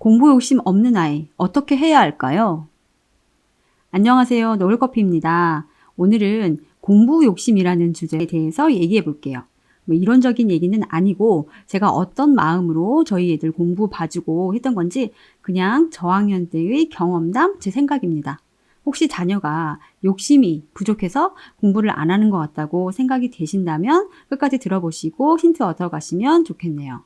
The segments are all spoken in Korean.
공부 욕심 없는 아이, 어떻게 해야 할까요? 안녕하세요. 노을커피입니다. 오늘은 공부 욕심이라는 주제에 대해서 얘기해 볼게요. 뭐 이론적인 얘기는 아니고 제가 어떤 마음으로 저희 애들 공부 봐주고 했던 건지 그냥 저학년 때의 경험담 제 생각입니다. 혹시 자녀가 욕심이 부족해서 공부를 안 하는 것 같다고 생각이 되신다면 끝까지 들어보시고 힌트 얻어 가시면 좋겠네요.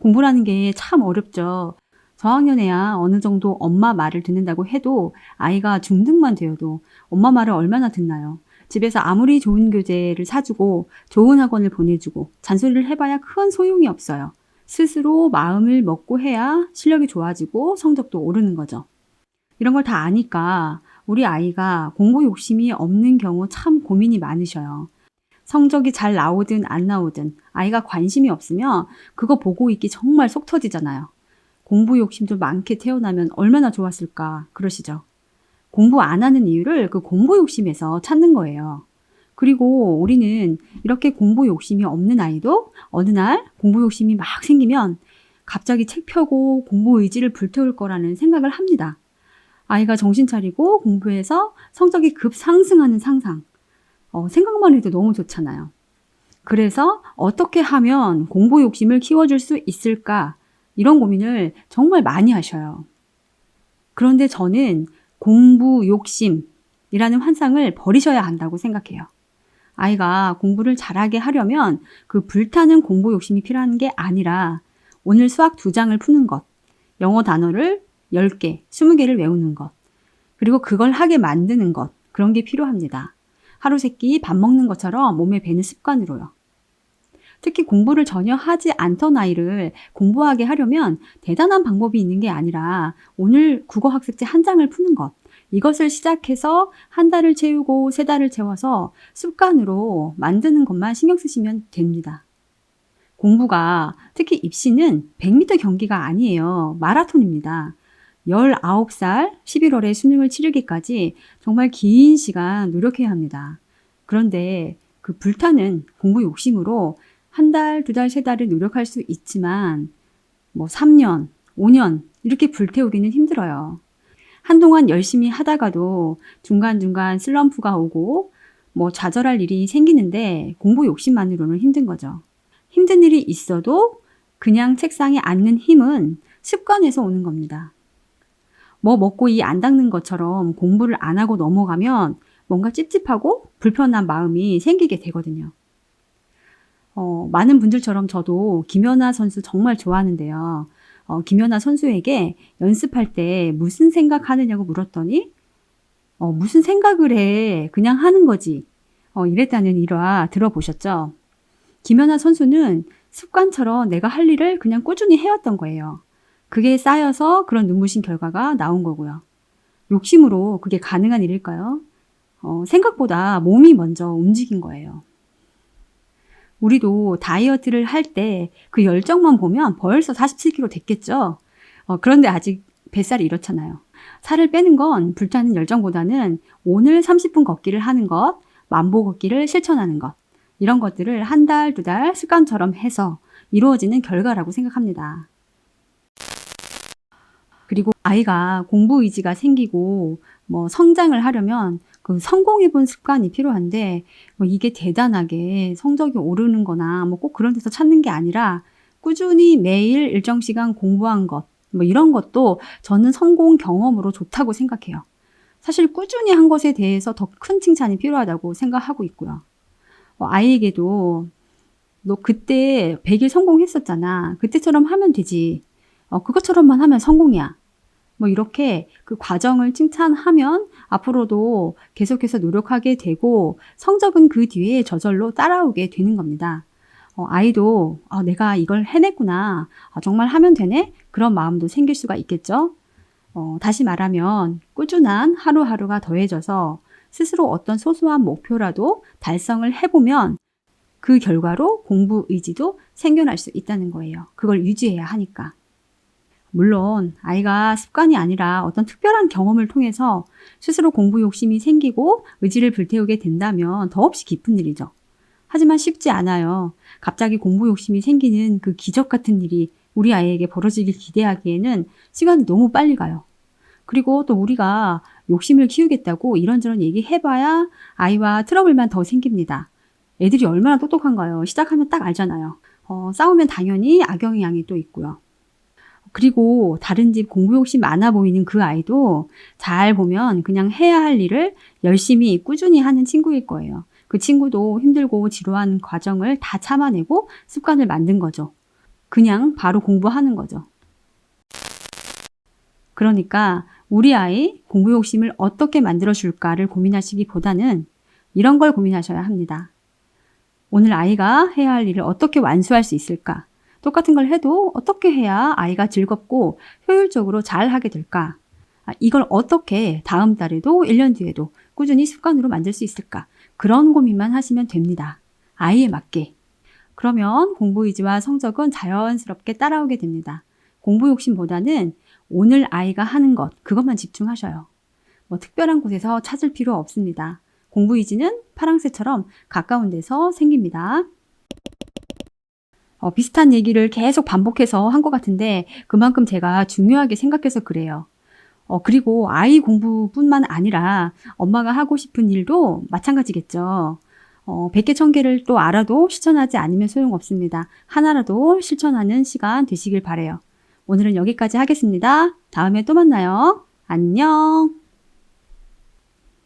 공부라는 게 참 어렵죠. 저학년에야 어느 정도 엄마 말을 듣는다고 해도 아이가 중등만 되어도 엄마 말을 얼마나 듣나요? 집에서 아무리 좋은 교재를 사주고 좋은 학원을 보내주고 잔소리를 해봐야 큰 소용이 없어요. 스스로 마음을 먹고 해야 실력이 좋아지고 성적도 오르는 거죠. 이런 걸 다 아니까 우리 아이가 공부 욕심이 없는 경우 참 고민이 많으셔요. 성적이 잘 나오든 안 나오든 아이가 관심이 없으면 그거 보고 있기 정말 속 터지잖아요. 공부 욕심도 많게 태어나면 얼마나 좋았을까 그러시죠. 공부 안 하는 이유를 그 공부 욕심에서 찾는 거예요. 그리고 우리는 이렇게 공부 욕심이 없는 아이도 어느 날 공부 욕심이 막 생기면 갑자기 책 펴고 공부 의지를 불태울 거라는 생각을 합니다. 아이가 정신 차리고 공부해서 성적이 급상승하는 상상. 어, 생각만 해도 너무 좋잖아요. 그래서 어떻게 하면 공부 욕심을 키워줄 수 있을까? 이런 고민을 정말 많이 하셔요. 그런데 저는 공부 욕심이라는 환상을 버리셔야 한다고 생각해요. 아이가 공부를 잘하게 하려면 그 불타는 공부 욕심이 필요한 게 아니라 오늘 수학 두 장을 푸는 것, 영어 단어를 10개, 20개를 외우는 것, 그리고 그걸 하게 만드는 것, 그런 게 필요합니다. 하루 세 끼 밥 먹는 것처럼 몸에 배는 습관으로요. 특히 공부를 전혀 하지 않던 아이를 공부하게 하려면 대단한 방법이 있는 게 아니라 오늘 국어 학습지 한 장을 푸는 것. 이것을 시작해서 한 달을 채우고 세 달을 채워서 습관으로 만드는 것만 신경 쓰시면 됩니다. 공부가 특히 입시는 100m 경기가 아니에요. 마라톤입니다. 19살 11월에 수능을 치르기까지 정말 긴 시간 노력해야 합니다. 그런데 그 불타는 공부 욕심으로 한 달, 두 달, 세 달을 노력할 수 있지만 뭐 3년, 5년 이렇게 불태우기는 힘들어요. 한동안 열심히 하다가도 중간중간 슬럼프가 오고 뭐 좌절할 일이 생기는데 공부 욕심만으로는 힘든 거죠. 힘든 일이 있어도 그냥 책상에 앉는 힘은 습관에서 오는 겁니다. 뭐 먹고 이 안 닦는 것처럼 공부를 안 하고 넘어가면 뭔가 찝찝하고 불편한 마음이 생기게 되거든요. 어, 많은 분들처럼 저도 김연아 선수 정말 좋아하는데요. 어, 김연아 선수에게 연습할 때 무슨 생각하느냐고 물었더니 어, 무슨 생각을 해 그냥 하는 거지 어, 이랬다는 일화 들어보셨죠? 김연아 선수는 습관처럼 내가 할 일을 그냥 꾸준히 해왔던 거예요. 그게 쌓여서 그런 눈부신 결과가 나온 거고요. 욕심으로 그게 가능한 일일까요? 어, 생각보다 몸이 먼저 움직인 거예요. 우리도 다이어트를 할 때 그 열정만 보면 벌써 47kg 됐겠죠? 어, 그런데 아직 뱃살이 이렇잖아요. 살을 빼는 건 불타는 열정보다는 오늘 30분 걷기를 하는 것, 만보 걷기를 실천하는 것, 이런 것들을 한 달, 두 달 습관처럼 해서 이루어지는 결과라고 생각합니다. 그리고 아이가 공부 의지가 생기고 뭐 성장을 하려면 그 성공해본 습관이 필요한데 뭐 이게 대단하게 성적이 오르는 거나 뭐 꼭 그런 데서 찾는 게 아니라 꾸준히 매일 일정 시간 공부한 것, 뭐 이런 것도 저는 성공 경험으로 좋다고 생각해요. 사실 꾸준히 한 것에 대해서 더 큰 칭찬이 필요하다고 생각하고 있고요. 어, 아이에게도 너 그때 100일 성공했었잖아. 그때처럼 하면 되지. 어, 그것처럼만 하면 성공이야. 뭐 이렇게 그 과정을 칭찬하면 앞으로도 계속해서 노력하게 되고 성적은 그 뒤에 저절로 따라오게 되는 겁니다. 어, 아이도 아, 내가 이걸 해냈구나. 아, 정말 하면 되네? 그런 마음도 생길 수가 있겠죠. 어, 다시 말하면 꾸준한 하루하루가 더해져서 스스로 어떤 소소한 목표라도 달성을 해보면 그 결과로 공부 의지도 생겨날 수 있다는 거예요. 그걸 유지해야 하니까. 물론 아이가 습관이 아니라 어떤 특별한 경험을 통해서 스스로 공부 욕심이 생기고 의지를 불태우게 된다면 더없이 기쁜 일이죠. 하지만 쉽지 않아요. 갑자기 공부 욕심이 생기는 그 기적 같은 일이 우리 아이에게 벌어지길 기대하기에는 시간이 너무 빨리 가요. 그리고 또 우리가 욕심을 키우겠다고 이런저런 얘기해봐야 아이와 트러블만 더 생깁니다. 애들이 얼마나 똑똑한가요? 시작하면 딱 알잖아요. 어, 싸우면 당연히 악영향이 또 있고요. 그리고 다른 집 공부 욕심 많아 보이는 그 아이도 잘 보면 그냥 해야 할 일을 열심히 꾸준히 하는 친구일 거예요. 그 친구도 힘들고 지루한 과정을 다 참아내고 습관을 만든 거죠. 그냥 바로 공부하는 거죠. 그러니까 우리 아이 공부 욕심을 어떻게 만들어 줄까를 고민하시기보다는 이런 걸 고민하셔야 합니다. 오늘 아이가 해야 할 일을 어떻게 완수할 수 있을까? 똑같은 걸 해도 어떻게 해야 아이가 즐겁고 효율적으로 잘 하게 될까? 아, 이걸 어떻게 다음 달에도 1년 뒤에도 꾸준히 습관으로 만들 수 있을까? 그런 고민만 하시면 됩니다. 아이에 맞게. 그러면 공부 의지와 성적은 자연스럽게 따라오게 됩니다. 공부 욕심보다는 오늘 아이가 하는 것, 그것만 집중하셔요. 뭐 특별한 곳에서 찾을 필요 없습니다. 공부 의지는 파랑새처럼 가까운 데서 생깁니다. 어, 비슷한 얘기를 계속 반복해서 한 것 같은데 그만큼 제가 중요하게 생각해서 그래요. 어, 그리고 아이 공부뿐만 아니라 엄마가 하고 싶은 일도 마찬가지겠죠. 어, 100개, 1000개를 또 알아도 실천하지 않으면 소용없습니다. 하나라도 실천하는 시간 되시길 바래요. 오늘은 여기까지 하겠습니다. 다음에 또 만나요. 안녕.